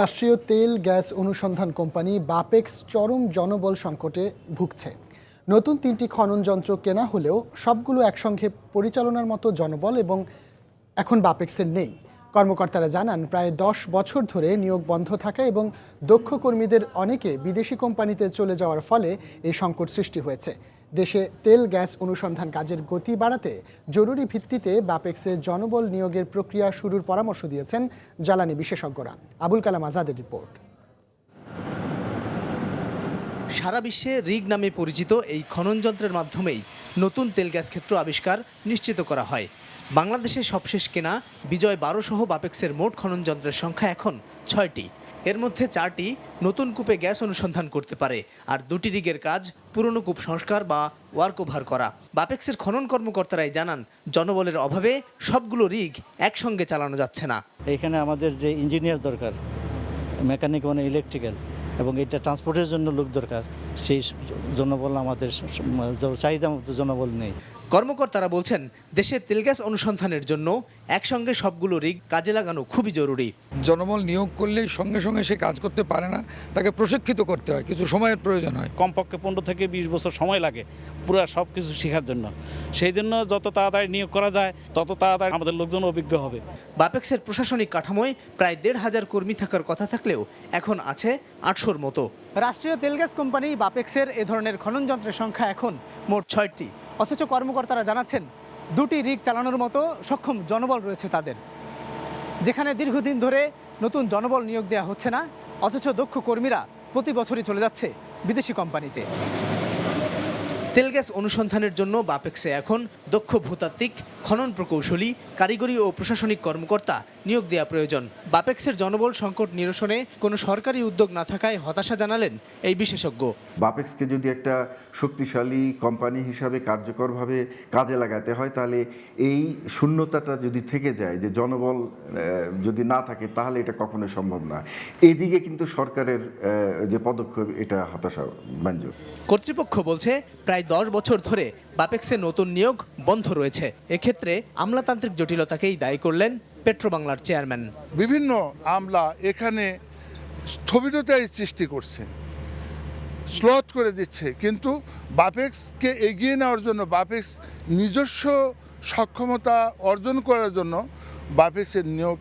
রাষ্ট্রীয় তেল, গ্যাস অনুসন্ধান কোম্পানি বাপেক্স চরম জনবল সংকটে ভুগছে। নতুন তিনটি খনন যন্ত্র কেনা হলেও সবগুলো একসঙ্গে পরিচালনার মতো জনবল এবং এখন বাপেক্সের নেই। কর্মকর্তারা জানান, প্রায় দশ বছর ধরে নিয়োগ বন্ধ থাকা এবং দক্ষ কর্মীদের অনেকে বিদেশি কোম্পানিতে চলে যাওয়ার ফলে এই সংকট সৃষ্টি হয়েছে। দেশে তেল গ্যাস অনুসন্ধান কাজের গতি বাড়াতে জরুরি ভিত্তিতে বাপেক্সে জনবল নিয়োগের প্রক্রিয়া শুরুর পরামর্শ দিয়েছেন জ্বালানি বিশেষজ্ঞরা। আবুল কালাম আজাদের রিপোর্ট। সারা বিশ্বে রিগ নামে পরিচিত এই খনন যন্ত্রের মাধ্যমেই নতুন তেল গ্যাস ক্ষেত্র আবিষ্কার নিশ্চিত করা হয়। বাংলাদেশে সবশেষ কেনা বিজয় বারো সহ বাপেক্সের মোট খনন যন্ত্রের সংখ্যা এখন ছয়টি। এর মধ্যে চারটি নতুন কূপে গ্যাস অনুসন্ধান করতে পারে, আর দুটি রিগের কাজ পুরনো কূপ সংস্কার বা ওয়ার্ক ওভার করা। বাপেক্সের খনন কর্মকর্তারাই জানান, জনবলের অভাবে সবগুলো রিগ একসঙ্গে চালানো যাচ্ছে না। এখানে আমাদের যে ইঞ্জিনিয়ার দরকার, মেকানিক মানে ইলেকট্রিক্যাল, এবং এটা ট্রান্সপোর্টের জন্য লোক দরকার। সেই জনবল আমাদের চাহিদা মতো জনবল নেই। কর্মকর্তারা বলছেন দেশে তেল গ্যাস অনুসন্ধানের জন্য একসঙ্গে সবগুলো রিগ কাজে লাগানো খুবই জরুরি। জনবল নিয়োগ করলে সঙ্গে সঙ্গে সে কাজ করতে পারে না তাকে প্রশিক্ষিত করতে হয় কিছু সময়ের প্রয়োজন হয়। কমপক্ষে পনেরো থেকে বিশ বছর সময় লাগে পুরো সব কিছু শেখার জন্য। সেই জন্য যত তাড়াতাড়ি নিয়োগ করা যায় তত তাড়াতাড়ি আমাদের লোকজন অভিজ্ঞ হবে। বাপেক্সের প্রশাসনিক কাঠামোয় প্রায় দেড় হাজার কর্মী থাকার কথা থাকলেও এখন আছে আটশোর মতো। রাষ্ট্রীয় তেল গ্যাস কোম্পানি বাপেক্সের এ ধরনের খনন যন্ত্রের সংখ্যা এখন মোট ছয়টি। অথচ কর্মকর্তারা জানাচ্ছেন, দুটি রিগ চালানোর মতো সক্ষম জনবল রয়েছে তাদের। যেখানে দীর্ঘদিন ধরে নতুন জনবল নিয়োগ দেওয়া হচ্ছে না, অথচ দক্ষ কর্মীরা প্রতি বছরই চলে যাচ্ছে বিদেশি কোম্পানিতে। তেল গ্যাস অনুসন্ধানের জন্য বাপেক্সে এখন দক্ষ ভূতাত্ত্বিক খনন প্রকৌশলী কারিগরি ও প্রশাসনিক কর্মকর্তা নিয়োগ দেওয়া প্রয়োজন। বাপেক্সের জনবল সংকট নিরসনে কোনো সরকারি উদ্যোগ না থাকায় হতাশা জানালেন এই বিশেষজ্ঞ। বাপেক্সকে যদি একটা শক্তিশালী কোম্পানি হিসাবে কার্যকরভাবে কাজে লাগাতে হয় তাহলে এই শূন্যতাটা যদি থেকে যায় যে জনবল যদি না থাকে তাহলে এটা কখনোই সম্ভব না। এদিকে কিন্তু সরকারের যে পদক্ষেপ এটা হতাশা ব্যঞ্জক কর্তৃপক্ষ বলছে প্রায় দশ বছর ধরে বাপেক্সে নতুন নিয়োগ বন্ধ রয়েছে। এক্ষেত্রে আমলাতান্ত্রিক জটিলতাকেই দায়ী করলেন পেট্রোবাংলার চেয়ারম্যান। বিভিন্ন আমলা এখানে স্থবিরতাই সৃষ্টি করছে, স্লথ করে দিচ্ছে, কিন্তু বাপেক্সকে এগিয়ে নেওয়ার জন্য, বাপেক্স নিজস্ব সক্ষমতা অর্জন করার জন্য বাপেক্সের নিয়োগ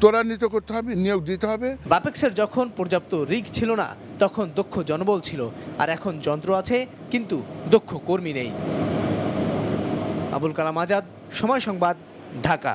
ত্বরান্বিত করতে হবে, নিয়োগ দিতে হবে। বাপেক্সের যখন পর্যাপ্ত রিগ ছিল না, তখন দক্ষ জনবল ছিল। আর এখন যন্ত্র আছে, কিন্তু দক্ষ কর্মী নেই। আবুল কালাম আজাদ, সময় সংবাদ, ঢাকা।